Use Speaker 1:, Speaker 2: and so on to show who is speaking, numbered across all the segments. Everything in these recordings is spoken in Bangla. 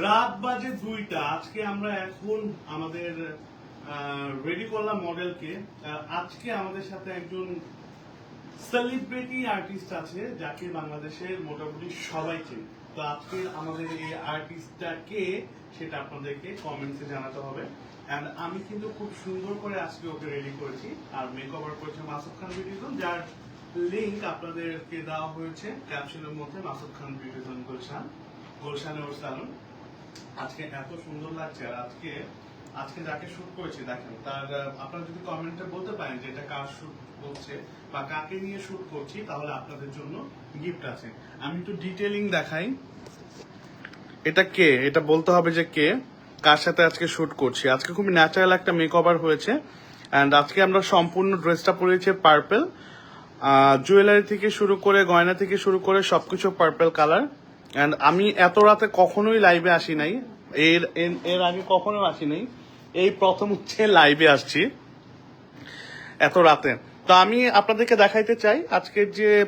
Speaker 1: রাত বাজে দুইটা। আজকে আমরা এখন আমাদের রেডি করলাম মডেলকে আজকে আমাদের সাথে একজন সেলিব্রিটি আর্টিস্ট আছে, যাকে বাংলাদেশের মোটামুটি সবাই চেনে। তো আজকে আমাদের এই আর্টিস্টটা কে, সেটা আপনাদেরকে কমেন্টসে জানাতে হবে। এন্ড আমি কিন্তু খুব সুন্দর করে আজকে ওকে রেডি করেছি। আর মেকওভার করেছে মাসুদ খান বিউটিজন যার লিঙ্ক আপনাদেরকে দেওয়া হয়েছে ক্যাপশনের মধ্যে, মাসুদ খান বিউটিজন গুলশান, গুলশানে ওর সালন আজকে এত সুন্দর লাগছে আর আজকে আজকে যাকে শুট করেছি, দেখেন, তার আপনারা যদি কমেন্টে বলতে পারেন যে এটা কার শুট করছে বা কাকে নিয়ে শুট করছি, তাহলে আপনাদের জন্য গিফট আছে। আমি একটু ডিটেলিং দেখাই। এটা কে? এটা বলতে হবে যে কে, কার সাথে আজকে শুট করছি। আজকে খুব ন্যাচারাল একটা মেকওভার হয়েছে। অ্যান্ড আজকে আমরা সম্পূর্ণ ড্রেসটা পরেছি পার্পেল জুয়েলারি থেকে শুরু করে, গয়না থেকে শুরু করে সবকিছু পার্পেল কালার অ্যান্ড আমি এত রাতে কখনোই লাইভে আসি নাই। এর, এর- আগে কখনো আসি নাই। এই প্রথম হচ্ছে লাইভে আসছি। এত রাতে। তো আমি আপনাদেরকে দেখাইতে চাই, আজকের যে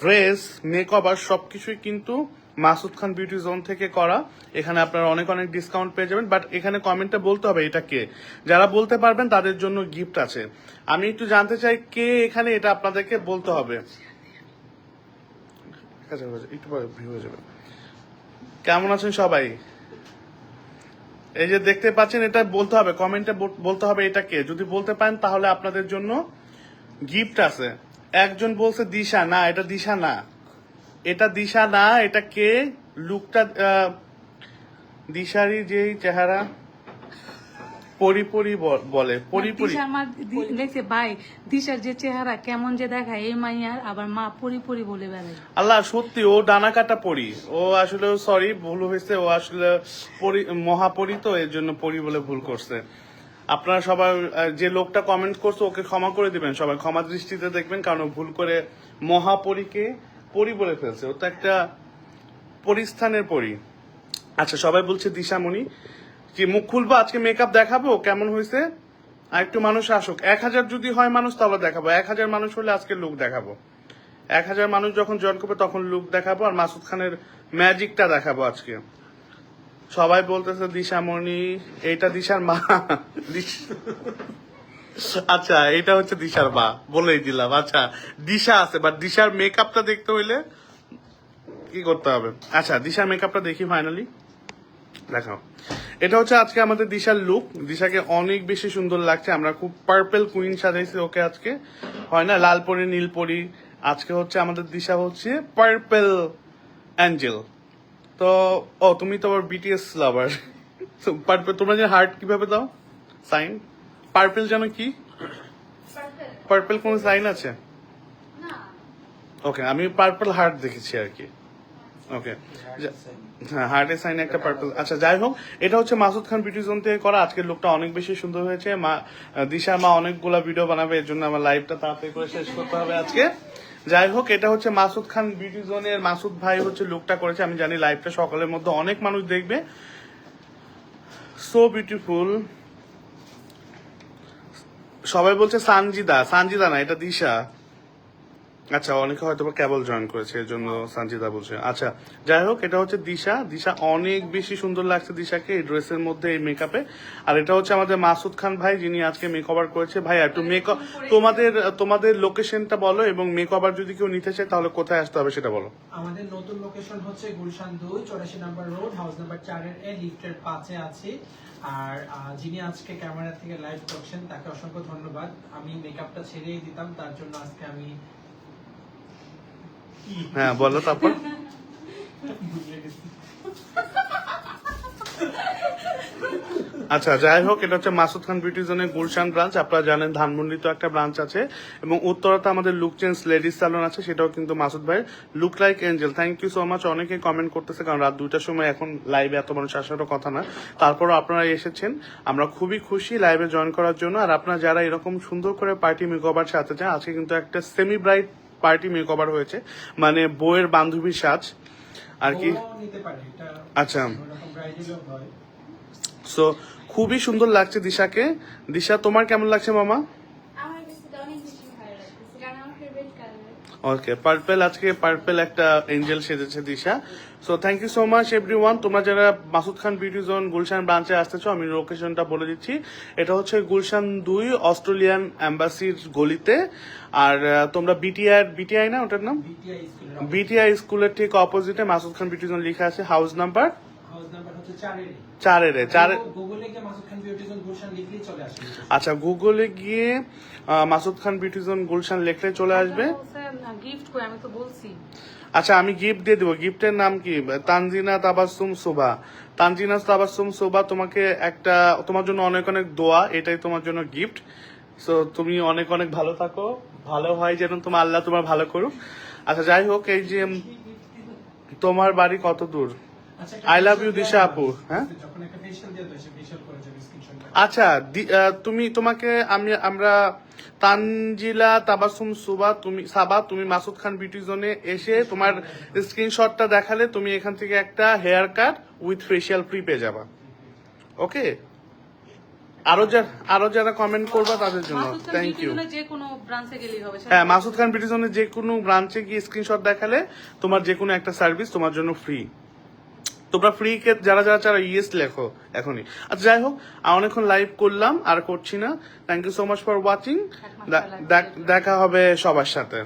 Speaker 1: ড্রেস মেকওভার সবকিছুই কিন্তু মাসুদ খান বিউটি জোন থেকে করা। এখানে আপনারা অনেক অনেক ডিসকাউন্ট পেয়ে যাবেন। বাট এখানে কমেন্টে বলতে হবে এটা কে। যারা বলতে পারবেন, তাদের জন্য গিফট আছে। আমি একটু জানতে চাই কে এখানে এটা আপনাদেরকে বলতে হবে। কেমন আছেন সবাই? এই যে দেখতে পাচ্ছেন এটা বলতে হবে কমেন্টে বলতে হবে এটা কে? যদি বলতে পারেন তাহলে আপনাদের জন্য গিফট আছে। একজন বলছে দিশা না এটা দিশা না। এটা দিশা না এটা কে? লুকটা আহ, দিশারই যেই চেহারা। পরি পরি ব- বলে পরি পরি।
Speaker 2: দিশার দেখছে ভাই দিশার যে চেহারা কেমন যে দেখায় এই মাইয়ার আবার মা পরি পরি বলে বেড়ায়।
Speaker 1: আল্লাহ সত্যি ও ডানা কাটা পরি। ও আসলে সরি ভুল হয়েছে ও আসলে মহাপরি তো এর জন্য পরি বলে ভুল করছে। আপনারা সবাই যে লোকটা কমেন্ট করছে ওকে ক্ষমা করে দিবেন। সবাই ক্ষমা দৃষ্টিতে দেখবেন কারণ ও ভুল করে মহাপরীকে পরি বলে ফেলছে। ও তো একটা পরিস্থানের পরি। আচ্ছা সবাই বলছে দিশামণি কি, মুখ খুলবো? আজকে মেকআপ দেখাবো? কেমন হয়েছে? একটু মানুষ আসুক। এক হাজার যদি হয় মানুষ, তাহলে দেখাবো। এক হাজার মানুষ হলে আজকে লুক দেখাবো। এক হাজার মানুষ যখন জয়েন করবে, তখন লুক দেখাবো। আর মাসুদ খানের ম্যাজিকটা দেখাবো আজকে। সবাই বলতেছে, দিশামণি, এইটা দিশার মা। আচ্ছা এটা হচ্ছে দিশার মা। বলেই দিলাম। আচ্ছা দিশা আছে বাট দিশার মেকআপটা দেখতে হইলে কি করতে হবে? আচ্ছা দিশার মেকআপটা দেখি ফাইনালি দেখাও। এটা হচ্ছে আজকে আমাদের দিশার লুক দিশাকে অনেক বেশি সুন্দর লাগছে। আমরা খুব পার্পেল কুইন সাজাইছি ওকে আজকে। হয় না? লাল পরি নীল পরি। আজকে হচ্ছে আমাদের দিশা হচ্ছে পার্পেল অ্যাঞ্জেল তো ও তুমি তো আবার বিটিএস লাভার পার্পেল তোমরা যে হার্ট কীভাবে দাও? সাইন পার্পেল যেন কি? পার্পেল কোন সাইন আছে? ওকে আমি পার্পল হার্ট দেখেছি আর কি। ওকে হার্টের সাইনে একটা পার্পল আচ্ছা যাই হোক, এটা হচ্ছে মাসুদ খান বিউটি জোন থেকে করা। আজকের লুকটা অনেক বেশি সুন্দর হয়েছে। মা, দিশা মা অনেকগুলা ভিডিও বানাবে, এর জন্য আমার লাইভটা তাড়াতাড়ি করে শেষ করতে হবে আজকে। যাই হোক, এটা হচ্ছে মাসুদ খান বিউটি জোনের মাসুদ ভাই হচ্ছে লুকটা করেছে। আমি জানি লাইভটা সকালের মধ্যে অনেক মানুষ দেখবে। সো বিউটিফুল সবাই বলছে সানজিদা সানজিদা না, এটা দিশা। আচ্ছা অনেকে হয়তো কেবল জয়েন করেছে এর জন্য সঞ্চিতা বলছে। আচ্ছা যাই হোক, এটা হচ্ছে দিশা। দিশা অনেক বেশি সুন্দর লাগছে দিশাকে এই ড্রেসের মধ্যে, এই মেকআপে আর এটা হচ্ছে আমাদের মাসুদ খান ভাই, যিনি আজকে মেকওভার করেছে। ভাই একটু মেকআপ তোমাদের তোমাদের লোকেশনটা বলো এবং মেকওভার যদি কেউ নিতে চায়, তাহলে কোথায় আসতে হবে সেটা বলো।
Speaker 3: আমাদের নতুন লোকেশন হচ্ছে গুলশান দুই, চৌরাশি নাম্বার রোড হাউস নাম্বার চারের এ লিফটের পাঁচে আছি। আর যিনি আজকে ক্যামেরা থেকে লাইভ করছেন, তাকে অসংখ্য ধন্যবাদ। আমি মেকআপটা ছেড়েই দিতাম, তার জন্য আজকে আমি
Speaker 1: হ্যাঁ বলো তারপর। আচ্ছা যাই হোক, এটা হচ্ছে মাসুদ খান বিউটি জোনের গুলশান ব্রাঞ্চ আপনারা জানেন ধানমন্ডিতে একটা ব্রাঞ্চ আছে। এবং উত্তরাতে আমাদের লুক চেঞ্জ লেডিস স্যালন আছে, সেটাও কিন্তু মাসুদ ভাই look like angel thank you so much অনেকে কমেন্ট করতেছে, কারণ রাত দুইটার সময় এখন লাইভে এত মানুষ আসারও কথা না। তারপরও আপনারা এসেছেন। আমরা খুবই খুশি লাইভে জয়েন করার জন্য। আর আপনারা যারা এরকম সুন্দর করে পার্টি মেকওভার সাথে চান, আজকে কিন্তু একটা সেমি ব্রাইট পার্টি মেকওভার হয়েছে। মানে বউয়ের বান্ধবীর সাজ আর কি। আচ্ছা। সো খুবই সুন্দর লাগছে দিশাকে। দিশা তোমার কেমন লাগছে মামা
Speaker 4: আমার কাছে তো অনেক বেশি ভালো লাগতেছে কারণ আমার ফেভারিট কালার
Speaker 1: ওকে পার্পেল আজকে পার্পেল একটা এঞ্জেল সেজেছে Disha. So thank you so much everyone তোমরা যারা মাসুদ খান বিউটি জোন গুলশান ব্রাঞ্চে আসতেছো আমি লোকেশনটা বলে দিচ্ছি। এটা হচ্ছে গুলশান দুই অস্ট্রেলিয়ান অ্যাম্বাসির গলিতে। আর তোমরা বিটিআই বিটিআই না ওটার নাম?
Speaker 3: বিটিআই স্কুলের
Speaker 1: ঠিক অপোজিটে মাসুদ খান বিউটি জোন লেখা আছে হাউস নাম্বার
Speaker 3: চারের
Speaker 1: চারে
Speaker 3: গুগলে গিয়ে মাসুদ খান বিউটি জোন গুলশান লিখলেই চলে আসবে।
Speaker 1: আচ্ছা গুগলে গিয়ে মাসুদ খান বিউটি জোন গুলশান লেখলে চলে আসবে।
Speaker 2: গিফট আমি তো বলছি।
Speaker 1: আচ্ছা আমি গিফট দিয়ে দেবো। গিফটের নাম কি? তানজিনা তাবাসুম শোভা। তানজিনা তাবাসুম শোভা তোমাকে একটা তোমার জন্য অনেক অনেক দোয়া এটাই তোমার জন্য গিফট সো তুমি অনেক অনেক ভালো থাকো। ভালো হয় যেন তোমার আল্লাহ তোমার ভালো করুক। আচ্ছা যাই হোক এই যে তোমার বাড়ি কত দূর?
Speaker 3: আচ্ছা
Speaker 1: লাভ ইউ দিশা আপু, হ্যাঁ? আচ্ছা তুমি তোমাকে আমি আমরা তানজিলা তাবাসুম সুবা তুমি সাবা তুমি মাসুদ খান বিউটি জোনে এসে তোমার স্ক্রিনশটটা দেখালে তুমি এখান থেকে একটা hair cut with facial free পেয়ে যাবা। ওকে? আরও যারা আরও যারা কমেন্ট করবা তাদের জন্য। থ্যাংক ইউ হ্যাঁ মাসুদ খান বিউটি জোনে যে কোনো ব্রাঞ্চে গিয়ে স্ক্রিনশট দেখালে তোমার যে কোনো একটা সার্ভিস তোমার জন্য ফ্রি তোমরা ফ্রি কে যারা যারা যারা ইয়েস লেখো এখনই। আচ্ছা যাই হোক আমি অনেকক্ষণ লাইভ করলাম আর করছি না। Thank you so much for watching দেখা হবে সবার সাথে।